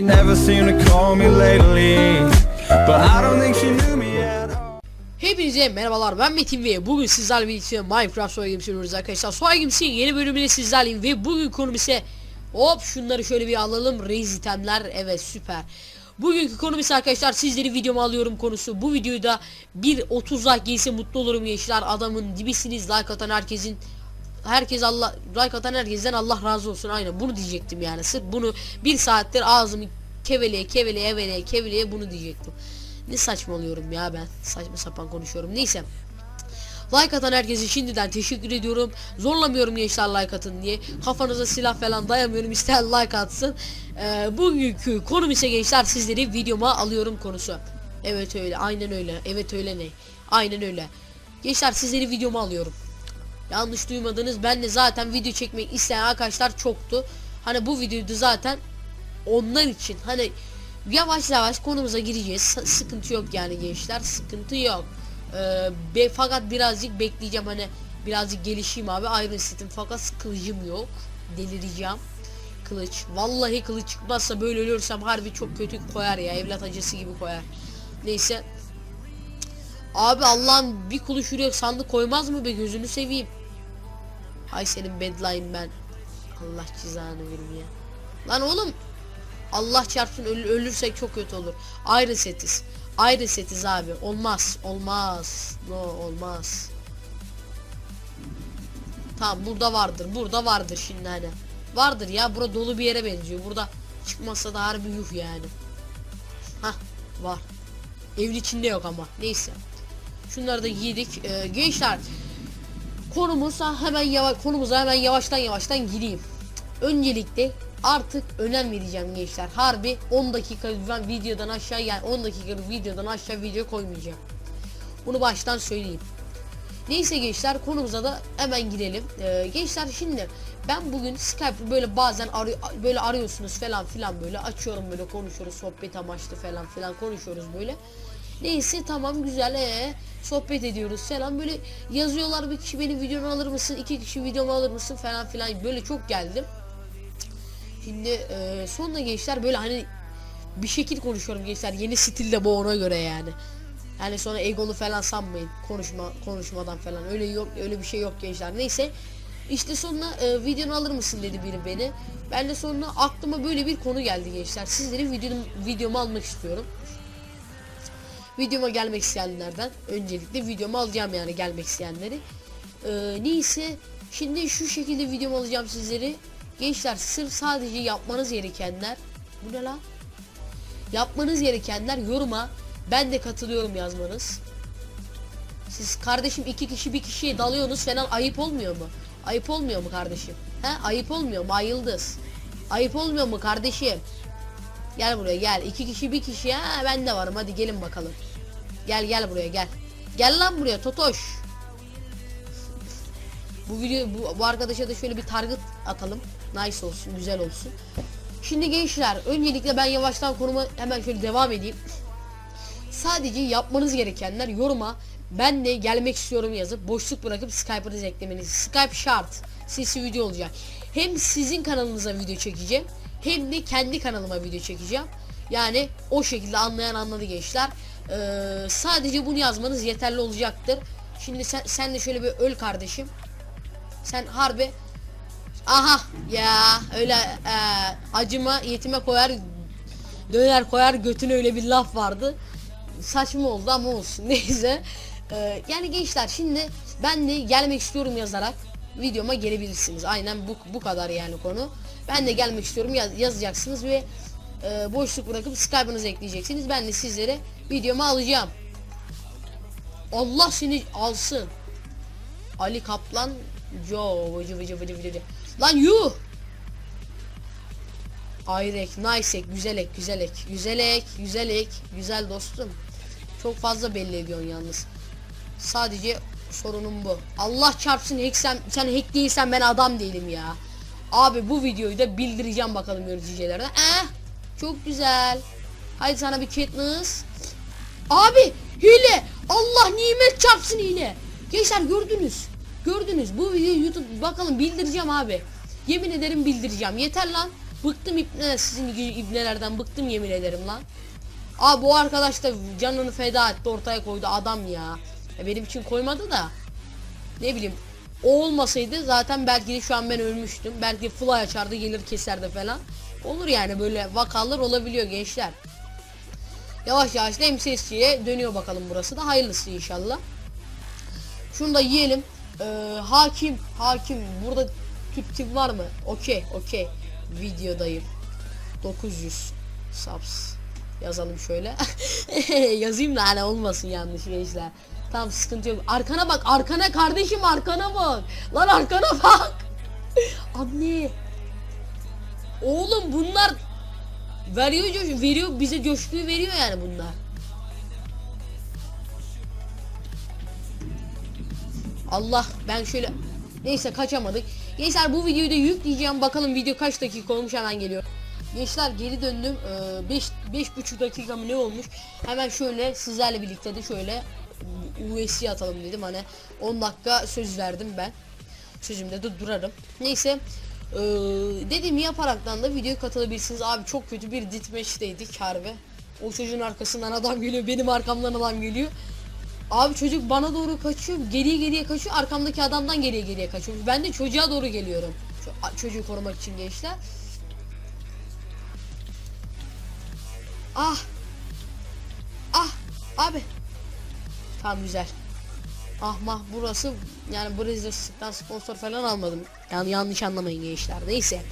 She never seemed to call me lately, but I don't think she knew me at all. Hepinize merhabalar ben Metin ve bugün sizlerle birlikte Minecraft Soy Games oynuyoruz arkadaşlar. Soy Games'in yeni bölümüyle sizlerleyim ve bugün konum ise hop şunları şöyle bir alalım. Raise itemler evet süper. Bugünkü konum ise arkadaşlar sizleri videoma alıyorum konusu. Bu videoyu da bir 30 like gelirse mutlu olurum gençler. Adamın dibisiniz like atan herkesin herkes Allah like atan herkesten Allah razı olsun aynen bunu diyecektim yani sırf bunu bir saattir ağzımı keveleye keveleye eveleye keveleye bunu diyecektim. Ne saçmalıyorum ya ben. Saçma sapan konuşuyorum. Neyse. Like atan herkese şimdiden teşekkür ediyorum. Zorlamıyorum gençler like atın diye. Kafanıza silah falan dayamıyorum. İsteyen like atsın. Ee, bugünkü konum ise gençler sizleri videoma alıyorum konusu. Evet öyle. Aynen öyle. Evet öyle ne? Aynen öyle. Gençler sizleri videoma alıyorum. Yanlış duymadınız. Ben de zaten video çekmek isteyen arkadaşlar çoktu. Hani bu videoyu zaten onlar için hani yavaş yavaş konumuza gireceğiz. Sıkıntı yok yani gençler. Sıkıntı yok. Ee, fakat birazcık bekleyeceğim hani birazcık gelişeyim abi. Iron Set'im fakat kılıcım yok. Delireceğim. Kılıç. Vallahi kılıç çıkmazsa böyle ölürsem harbi çok kötü koyar ya. Evlat acısı gibi koyar. Neyse. Abi Allah'ın bir kulu şuraya sandık koymaz mı be gözünü seveyim. Hay senin bedline ben. Allah cezanı verim ya. Lan oğlum Allah çarpsın öl- ölürsek çok kötü olur. Ayrı setiz. Ayrı setiz abi. Olmaz. Olmaz. No olmaz. Tamam burada vardır. Burada vardır şimdi hani. Vardır ya. Bura dolu bir yere benziyor. Burada çıkmasa da harbi yuh yani. Hah var. Evin içinde yok ama. Neyse. Şunları da giydik. Ee, gençler konumuza hemen yavaş konumuza hemen yavaştan yavaştan gireyim. Öncelikle artık önem vereceğim gençler. Harbi 10 dakika ben videodan aşağı yani 10 dakika videodan aşağı video koymayacağım. Bunu baştan söyleyeyim. Neyse gençler konumuza da hemen girelim. Ee, gençler şimdi ben bugün Skype böyle bazen arıyor böyle arıyorsunuz falan filan böyle açıyorum böyle konuşuyoruz sohbet amaçlı falan filan konuşuyoruz böyle. Neyse tamam güzel. Ee, sohbet ediyoruz falan. Böyle yazıyorlar bir kişi benim videomu alır mısın iki kişi videomu alır mısın falan filan. Böyle çok geldim. Şimdi e, sonra gençler böyle hani bir şekil konuşuyorum gençler. Yeni stilde bu ona göre yani. Yani sonra egolu falan sanmayın konuşma konuşmadan falan. Öyle yok öyle bir şey yok gençler. Neyse işte sonra e, videonu alır mısın dedi biri beni. Ben de sonra aklıma böyle bir konu geldi gençler. Sizlerin videom, videomu almak istiyorum videoma gelmek isteyenlerden öncelikle videomu alacağım yani gelmek isteyenleri. Ee, neyse şimdi şu şekilde videomu alacağım sizleri gençler sırf sadece yapmanız gerekenler bu ne lan? Yapmanız gerekenler yoruma ben de katılıyorum yazmanız. Siz kardeşim iki kişi bir kişiye dalıyorsunuz falan ayıp olmuyor mu? Ayıp olmuyor mu kardeşim? He ayıp olmuyor mu? Ay yıldız ayıp olmuyor mu kardeşim? Gel buraya gel. İki kişi bir kişi. Ha ben de varım. Hadi gelin bakalım. Gel gel buraya gel. Gel lan buraya Totoş. Bu video bu, bu arkadaşa da şöyle bir target atalım. Nice olsun, güzel olsun. Şimdi gençler öncelikle ben yavaştan konuma hemen şöyle devam edeyim. Sadece yapmanız gerekenler yoruma ben de gelmek istiyorum yazıp boşluk bırakıp Skype'ınızı eklemeniz. Skype şart. Sesi video olacak. Hem sizin kanalınıza video çekeceğim hem de kendi kanalıma video çekeceğim. Yani o şekilde anlayan anladı gençler. Ee, sadece bunu yazmanız yeterli olacaktır. Şimdi sen, sen de şöyle bir öl kardeşim. Sen harbi Aha ya öyle e, acıma yetime koyar döner koyar götüne öyle bir laf vardı. Saçma oldu ama olsun neyse. Ee, yani gençler şimdi ben de gelmek istiyorum yazarak videoma gelebilirsiniz. Aynen bu bu kadar yani konu. Ben de gelmek istiyorum yaz, yazacaksınız ve e, boşluk bırakıp Skype'ınızı ekleyeceksiniz. Ben de sizlere videomu alacağım. Allah seni alsın. Ali Kaplan Joe vıcı vıcı vıcı vıcı. Lan yuh. Ayrek, nice ek, güzel ek, güzel ek, güzel ek, güzel ek, güzel dostum. Çok fazla belli ediyorsun yalnız. Sadece sorunum bu. Allah çarpsın hack sen, sen hack değilsen ben adam değilim ya. Abi bu videoyu da bildireceğim bakalım yöneticilerine. Eh, çok güzel. Haydi sana bir Katniss. Abi hile. Allah nimet çarpsın hile. Gençler gördünüz. Gördünüz. Bu videoyu YouTube bakalım bildireceğim abi. Yemin ederim bildireceğim. Yeter lan. Bıktım ipne sizin ibnelerden bıktım yemin ederim lan. Aa bu arkadaş da canını feda etti ortaya koydu adam ya. Ya benim için koymadı da. Ne bileyim o olmasaydı zaten belki de şu an ben ölmüştüm. Belki fly açardı gelir keserdi falan. Olur yani böyle vakalar olabiliyor gençler. Yavaş yavaş da MCS'ye dönüyor bakalım burası da hayırlısı inşallah. Şunu da yiyelim. Ee, hakim, hakim. Burada Türk tim var mı? Okey, okey. Videodayım. 900 subs. Yazalım şöyle. Yazayım da hani olmasın yanlış gençler. Tamam sıkıntı yok. Arkana bak, arkana kardeşim arkana bak. Lan arkana bak. Anne. Oğlum bunlar veriyor coş veriyor bize coşkuyu veriyor yani bunlar. Allah ben şöyle neyse kaçamadık. Gençler bu videoyu da yükleyeceğim. Bakalım video kaç dakika olmuş hemen geliyor. Gençler geri döndüm. 5 beş, buçuk dakika mı ne olmuş? Hemen şöyle sizlerle birlikte de şöyle USC atalım dedim. Hani 10 dakika söz verdim ben. Sözümde de durarım. Neyse. Ee, dediğimi yaparaktan da videoya katılabilirsiniz. Abi çok kötü bir ditmeşteydik harbi. O çocuğun arkasından adam geliyor. Benim arkamdan adam geliyor. Abi çocuk bana doğru kaçıyor. Geriye geriye kaçıyor. Arkamdaki adamdan geriye geriye kaçıyor. Ben de çocuğa doğru geliyorum. Çocuğu korumak için gençler. Ah. Ah. Abi. Tamam güzel. Ah mah burası yani Brezilya'dan sponsor falan almadım. Yani yanlış anlamayın gençler. Neyse.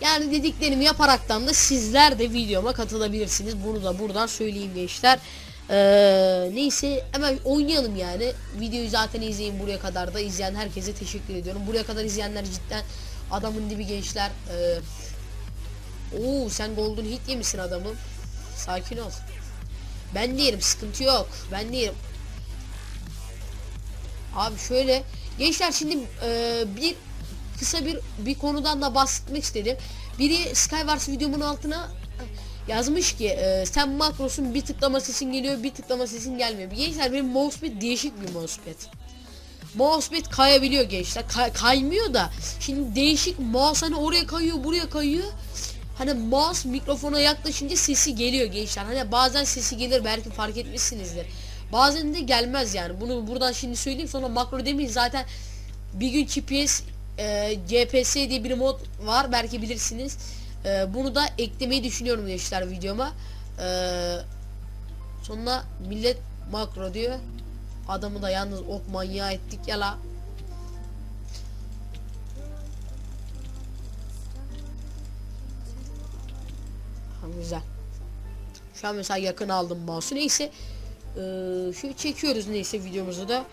Yani dediklerimi yaparaktan da sizler de videoma katılabilirsiniz. Bunu da buradan söyleyeyim gençler. Ee, neyse hemen oynayalım yani. Videoyu zaten izleyin buraya kadar da izleyen herkese teşekkür ediyorum. Buraya kadar izleyenler cidden adamın dibi gençler. Ee, Oo sen golden hit yemişsin adamım. Sakin ol. Ben değilim sıkıntı yok. Ben değilim. Abi şöyle gençler şimdi e, bir kısa bir bir konudan da bahsetmek istedim. Biri Skywars videomun altına yazmış ki e, sen makrosun bir tıklama sesin geliyor bir tıklama sesin gelmiyor. Gençler benim mousepad değişik bir mousepad. Mousepad kayabiliyor gençler. Kay- kaymıyor da. Şimdi değişik mouse hani oraya kayıyor buraya kayıyor. Hani mouse mikrofona yaklaşınca sesi geliyor gençler. Hani bazen sesi gelir belki fark etmişsinizdir. Bazen de gelmez yani. Bunu buradan şimdi söyleyeyim sonra makro demeyin zaten bir gün GPS e, GPS diye bir mod var belki bilirsiniz. E, bunu da eklemeyi düşünüyorum gençler videoma. E, sonra millet makro diyor. Adamı da yalnız ok manyağı ettik ya la. Ha, güzel. Şu an mesela yakın aldım mouse'u. Neyse. Ee, şöyle çekiyoruz neyse videomuzu da.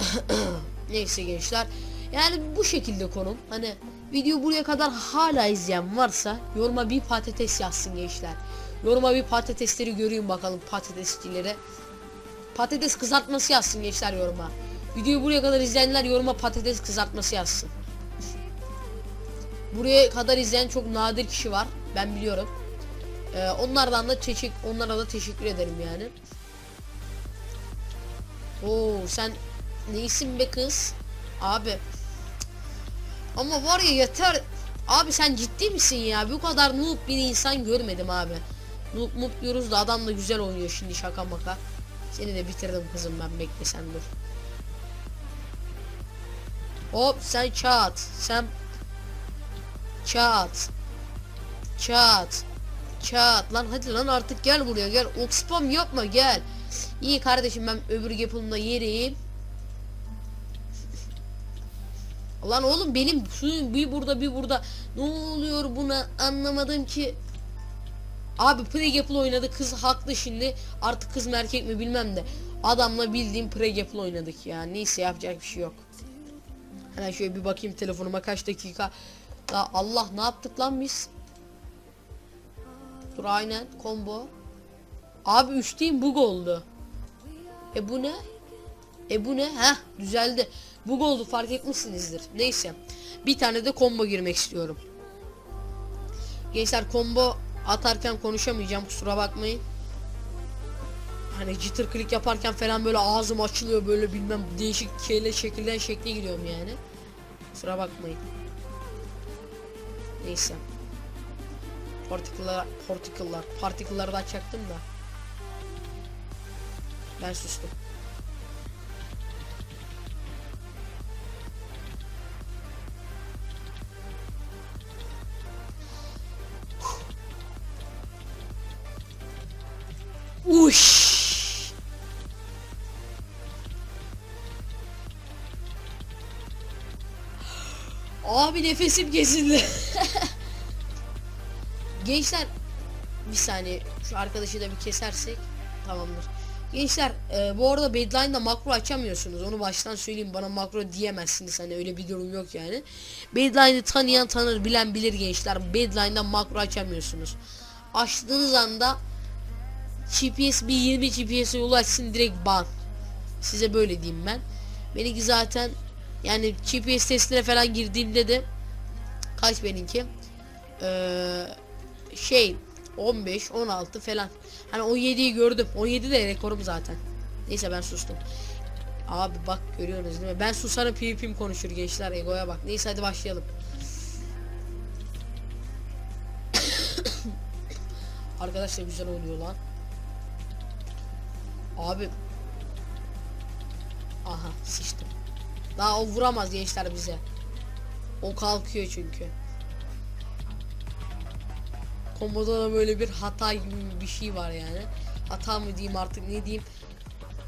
neyse gençler. Yani bu şekilde konum. Hani video buraya kadar hala izleyen varsa yoruma bir patates yazsın gençler. Yoruma bir patatesleri göreyim bakalım patatesçileri. Patates kızartması yazsın gençler yoruma. Videoyu buraya kadar izleyenler yoruma patates kızartması yazsın. Buraya kadar izleyen çok nadir kişi var. Ben biliyorum. Ee, onlardan da teşekkür onlara da teşekkür ederim yani. Oo sen neysin be kız? Abi. Ama var ya yeter. Abi sen ciddi misin ya? Bu kadar noob bir insan görmedim abi. Noob noob diyoruz da adam da güzel oynuyor şimdi şaka maka. Seni de bitirdim kızım ben bekle sen dur. Hop sen çat. Sen Çat. Çat. Çat. Lan hadi lan artık gel buraya gel. Ok spam yapma gel. İyi kardeşim ben öbür yapımda yereyim. Lan oğlum benim suyum bir burada bir burada. Ne oluyor buna anlamadım ki. Abi pre oynadı kız haklı şimdi. Artık kız mı erkek mi bilmem de. Adamla bildiğim pre oynadık ya. Neyse yapacak bir şey yok. Hemen şöyle bir bakayım telefonuma kaç dakika. La Allah ne yaptık lan biz? Dur aynen combo. Abi 3'teyim bug oldu. E bu ne? E bu ne? Heh düzeldi. Bug oldu fark etmişsinizdir. Neyse. Bir tane de combo girmek istiyorum. Gençler combo atarken konuşamayacağım kusura bakmayın. Hani jitter click yaparken falan böyle ağzım açılıyor böyle bilmem değişik kele şekilden şekle giriyorum yani. Kusura bakmayın. Neyse. Partiküller, partikülleri de açacaktım da. Ben sustum. Uş. Abi nefesim kesildi. Gençler bir saniye şu arkadaşı da bir kesersek tamamdır. Gençler e, bu arada Bedline'da makro açamıyorsunuz. Onu baştan söyleyeyim bana makro diyemezsiniz. Hani öyle bir durum yok yani. Bedline'ı tanıyan tanır bilen bilir gençler. Bedline'da makro açamıyorsunuz. Açtığınız anda GPS bir 20 GPS'e ulaşsın direkt ban. Size böyle diyeyim ben. Benimki zaten yani GPS testine falan girdiğimde de kaç benimki? Ee, şey 15 16 falan. Hani 17'yi gördüm. 17 de rekorum zaten. Neyse ben sustum. Abi bak görüyorsunuz değil mi? Ben susarım PvP'm konuşur gençler egoya bak. Neyse hadi başlayalım. Arkadaşlar güzel oluyor lan. Abi. Aha sıçtım. Daha o vuramaz gençler bize. O kalkıyor çünkü. Komboda da böyle bir hata gibi bir şey var yani. Hata mı diyeyim artık ne diyeyim.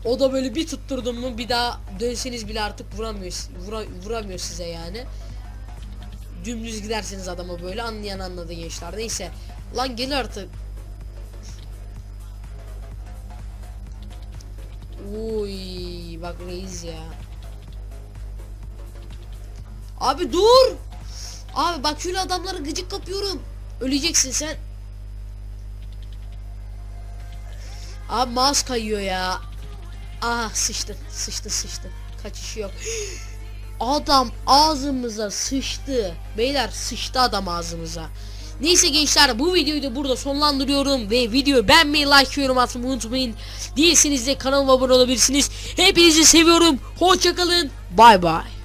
O da böyle bir tutturdum mu bir daha dönseniz bile artık vuramıyor vura, vuramıyor size yani. Dümdüz giderseniz adama böyle anlayan anladı gençler. Neyse. Lan gel artık. Uy bak reis ya. Abi dur. Abi bak şöyle adamları gıcık kapıyorum. Öleceksin sen. Abi mouse kayıyor ya. Aha sıçtı. Sıçtı sıçtı. Kaçışı yok. Adam ağzımıza sıçtı. Beyler sıçtı adam ağzımıza. Neyse gençler bu videoyu da burada sonlandırıyorum ve videoyu beğenmeyi, like, yorum atmayı unutmayın. Değilseniz de kanalıma abone olabilirsiniz. Hepinizi seviyorum. Hoşçakalın. Bay bay.